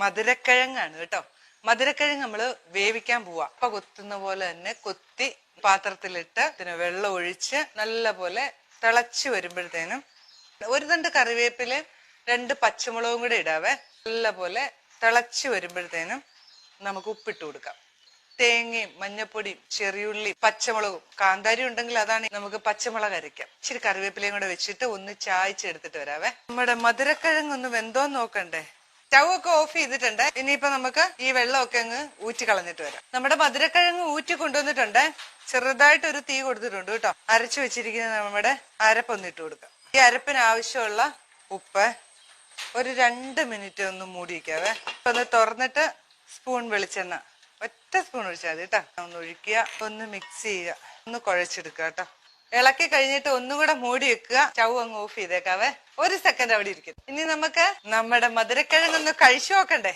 മധുരക്കിഴങ്ങാണ് കേട്ടോ. മധുരക്കിഴങ്ങ് നമ്മൾ വേവിക്കാൻ പോവാ. അപ്പൊ കൊത്തുന്ന പോലെ തന്നെ കൊത്തി പാത്രത്തിലിട്ട് പിന്നെ വെള്ളം ഒഴിച്ച് നല്ല പോലെ തിളച്ച് വരുമ്പോഴത്തേനും ഒരു തണ്ട് കറിവേപ്പിൽ രണ്ട് പച്ചമുളകും കൂടെ ഇടാവേ. നല്ല പോലെ തിളച്ച് വരുമ്പോഴത്തേനും നമുക്ക് ഉപ്പിട്ട് കൊടുക്കാം. തേങ്ങയും മഞ്ഞപ്പൊടിയും ചെറിയുള്ളി പച്ചമുളകും കാന്താരി ഉണ്ടെങ്കിൽ അതാണ് നമുക്ക് പച്ചമുളക് അരയ്ക്കാം ഇച്ചിരി കറിവേപ്പിലയും കൂടെ വെച്ചിട്ട് ഒന്ന് ചായച്ചെടുത്തിട്ട് വരാവേ. നമ്മുടെ മധുരക്കിഴങ്ങ് ഒന്ന് വെന്തോന്ന് നോക്കണ്ടേ? സ്റ്റൗ ഒക്കെ ഓഫ് ചെയ്തിട്ടുണ്ട്. ഇനിയിപ്പോ നമുക്ക് ഈ വെള്ളമൊക്കെ അങ്ങ് ഊറ്റി കളഞ്ഞിട്ട് വരാം. നമ്മുടെ മധുരക്കിഴങ്ങ് ഊറ്റി കൊണ്ടുവന്നിട്ടുണ്ട്. ചെറുതായിട്ട് ഒരു തീ കൊടുത്തിട്ടുണ്ട് കേട്ടോ. അരച്ചു വെച്ചിരിക്കുന്ന നമ്മുടെ അരപ്പൊന്നിട്ട് കൊടുക്കാം. ഈ അരപ്പിന് ആവശ്യമുള്ള ഉപ്പ് ഒരു രണ്ട് മിനിറ്റ് ഒന്ന് മൂടി വയ്ക്കാവേ അപ്പൊ ഒന്ന് തുറന്നിട്ട് സ്പൂൺ വെളിച്ചെണ്ണ. ഒറ്റ സ്പൂൺ ഒഴിച്ചാൽ മതി കേട്ടോ. ഒന്ന് ഒഴിക്കുക ഒന്ന് മിക്സ് ചെയ്യുക ഒന്ന് കുഴച്ചെടുക്കുക കേട്ടോ. ഇളക്കി കഴിഞ്ഞിട്ട് ഒന്നുകൂടെ മൂടി വെക്കുക. സ്റ്റൗ അങ്ങ് ഓഫ് ചെയ്തേക്കാവേ. ഒരു സെക്കൻഡ് അവിടെ ഇരിക്കും. ഇനി നമുക്ക് നമ്മുടെ മധുരക്കിഴങ്ങ് ഒന്ന് കഴിച്ചു നോക്കണ്ടേ?